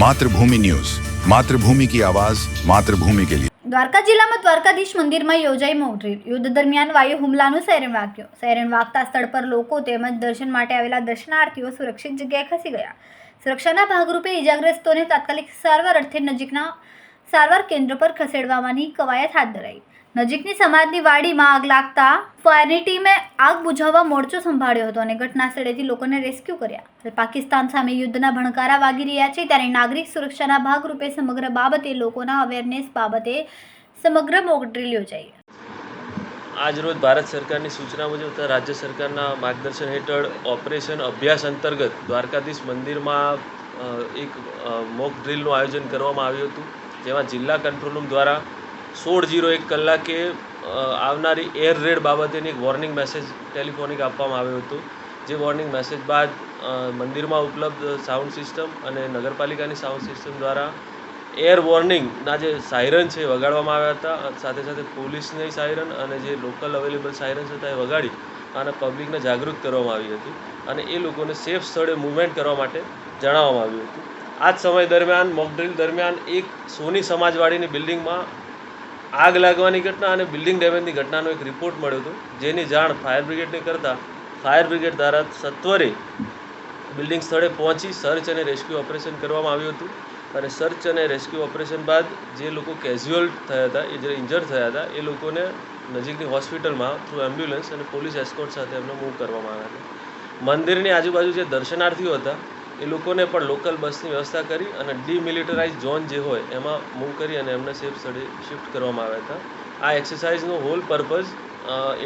Mathrubhumi news Mathrubhumi કી આવાજ માતૃભૂમિ કે લીએ દ્વારકા જિલ્લામાં દ્વારકાધીશ મંદિરમાં યોજાઈ મૌઢરી યુદ્ધ દરમિયાન વાયુ હુમલાનું સાયરન વાગ્યો સાયરન વાગતા સ્થળ પર લોકો તેમજ દર્શન માટે આવેલા દર્શનાર્થીઓ સુરક્ષિત જગ્યાએ ખસી ગયા. સુરક્ષાના ભાગરૂપે ઇજાગ્રસ્તોને તાત્કાલિક સારવાર અર્થે નજીકના સારવાર કેન્દ્ર પર ખસેડવાની કવાયત હાથ ધરાઈ. નજીકની સમાજની વાડીમાં આગ લાગતા ફાયરની ટીમે આગ બુઝાવવા મોરચો સંભાળ્યો હતો અને ઘટના સ્થળેથી લોકોને રેસ્ક્યુ કર્યા. પાકિસ્તાન સામે યુદ્ધના ભણકારા વાગી રહ્યા છે ત્યારે નાગરિક સુરક્ષાના ભાગરૂપે સમગ્ર બાબતે લોકોના અવેરનેસ બાબતે સમગ્ર મોક ડ્રીલ યોજાઈ. આજરોજ ભારત સરકારની સૂચના મુજબ તથા રાજ્ય સરકારના માર્ગદર્શન હેઠળ ઓપરેશન અભ્યાસ અંતર્ગત દ્વારકાધીશ મંદિરમાં એક મોક ડ્રીલનું આયોજન કરવામાં આવ્યું હતું. જેમાં જિલ્લા કંટ્રોલ રૂમ દ્વારા સોળ જીરો એક કલાકે આવનારી એર રેડ બાબતેની એક વોર્નિંગ મેસેજ ટેલિફોનિક આપવામાં આવ્યો હતો. જે વોર્નિંગ મેસેજ બાદ મંદિરમાં ઉપલબ્ધ સાઉન્ડ સિસ્ટમ અને નગરપાલિકાની સાઉન્ડ સિસ્ટમ દ્વારા એર વોર્નિંગના જે સાયરન છે વગાડવામાં આવ્યા હતા. સાથે સાથે પોલીસની સાયરન અને જે લોકલ અવેલેબલ સાયરન્સ હતા એ વગાડી અને પબ્લિકને જાગૃત કરવામાં આવી હતી અને એ લોકોને સેફ સ્થળે મૂવમેન્ટ કરવા માટે જણાવવામાં આવ્યું હતું. આ જ સમય દરમિયાન મોકડ્રીલ દરમિયાન એક સોની સમાજવાડીની બિલ્ડિંગમાં આગ લાગવાની ઘટના અને બિલ્ડિંગ ડેમેજની ઘટનાનો એક રિપોર્ટ મળ્યો હતો, જેની જાણ ફાયર બ્રિગેડને કરતાં ફાયર બ્રિગેડ દ્વારા સત્વરે બિલ્ડિંગ સ્થળે પહોંચી સર્ચ અને રેસ્ક્યુ ઓપરેશન કરવામાં આવ્યું હતું. અને સર્ચ અને રેસ્ક્યુ ઓપરેશન બાદ જે લોકો કેઝ્યુઅલ થયા હતા, એ જે ઇન્જર થયા હતા, એ લોકોને નજીકની હોસ્પિટલમાં થ્રુ એમ્બ્યુલન્સ અને પોલીસ એસ્કોર્ટ સાથે એમને મૂવ કરવામાં આવ્યા હતા. મંદિરની આજુબાજુ જે દર્શનાર્થીઓ હતા એ લોકોને પણ લોકલ બસની વ્યવસ્થા કરી અને ડિમિલિટરાઇઝ ઝોન જે હોય એમાં મૂવ કરી અને એમને સેફ સ્થળે શિફ્ટ કરવામાં આવ્યા હતા. આ એક્સરસાઇઝનો whole purpose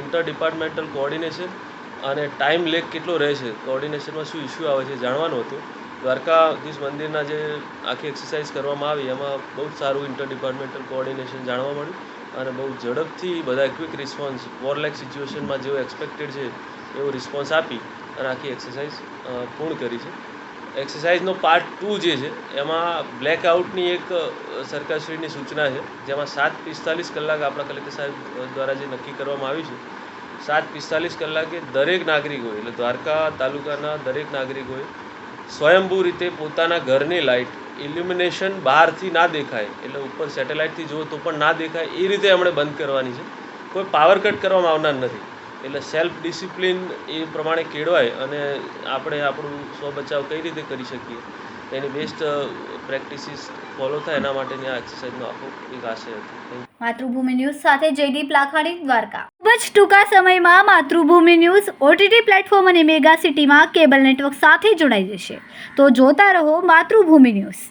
inter departmental coordination અને ટાઈમ લેક કેટલો રહે છે કોઓર્ડિનેશનમાં શું ઇસ્યુ આવે છે જાણવાનું હતું. દ્વારકાધીશ મંદિરના જે આખી એક્સરસાઇઝ કરવામાં આવી, એમાં બહુ જ સારું ઇન્ટર ડિપાર્ટમેન્ટલ કોઓર્ડિનેશન જાણવા મળ્યું અને બહુ ઝડપથી બધા ક્વિક રિસ્પોન્સ વોરલાઇક સિચ્યુએશનમાં જેવો એક્સપેક્ટેડ છે એવો રિસ્પોન્સ આપી અને આખી એક્સરસાઇઝ પૂર્ણ કરી છે. એક્સરસાઇઝનો પાર્ટ ટુ જે છે, એમાં બ્લેકઆઉટની એક સરકારશ્રીની સૂચના છે, જેમાં સાત પિસ્તાલીસ કલાક આપણા કલેક્ટર સાહેબ દ્વારા જે નક્કી કરવામાં આવ્યું છે, સાત પિસ્તાલીસ કલાકે દરેક નાગરિકોએ એટલે દ્વારકા તાલુકાના દરેક નાગરિકોએ સ્વયંભૂ રીતે પોતાના ઘરની લાઇટ ઇલ્યુમિનેશન બહારથી ના દેખાય, એટલે ઉપર સેટેલાઇટથી જુઓ તો પણ ના દેખાય, એ રીતે એમણે બંધ કરવાની છે. કોઈ પાવર કટ કરવામાં આવનાર નથી. એટલે સેલ્ફ ડિસિપ્લિન એ પ્રમાણે કેળવાય અને આપણે આપણું સ્વબચાવ કઈ રીતે કરી શકીએ? તેની બેસ્ટ પ્રેક્ટિસિસ ફોલો થાય એના માટેની આ એક્સરસાઇઝનો આખો એક આશય હતો. માતૃભૂમિ ન્યૂઝ સાથે જયદીપ લાખાણી, દ્વારકા. ખૂબ જ ટૂંકા સમયમાં માતૃભૂમિ ન્યૂઝ ઓટીટી પ્લેટફોર્મ અને મેગા સિટીમાં કેબલ નેટવર્ક સાથે જોડાઈ જશે. તો જોતા રહો માતૃભૂમિ ન્યૂઝ.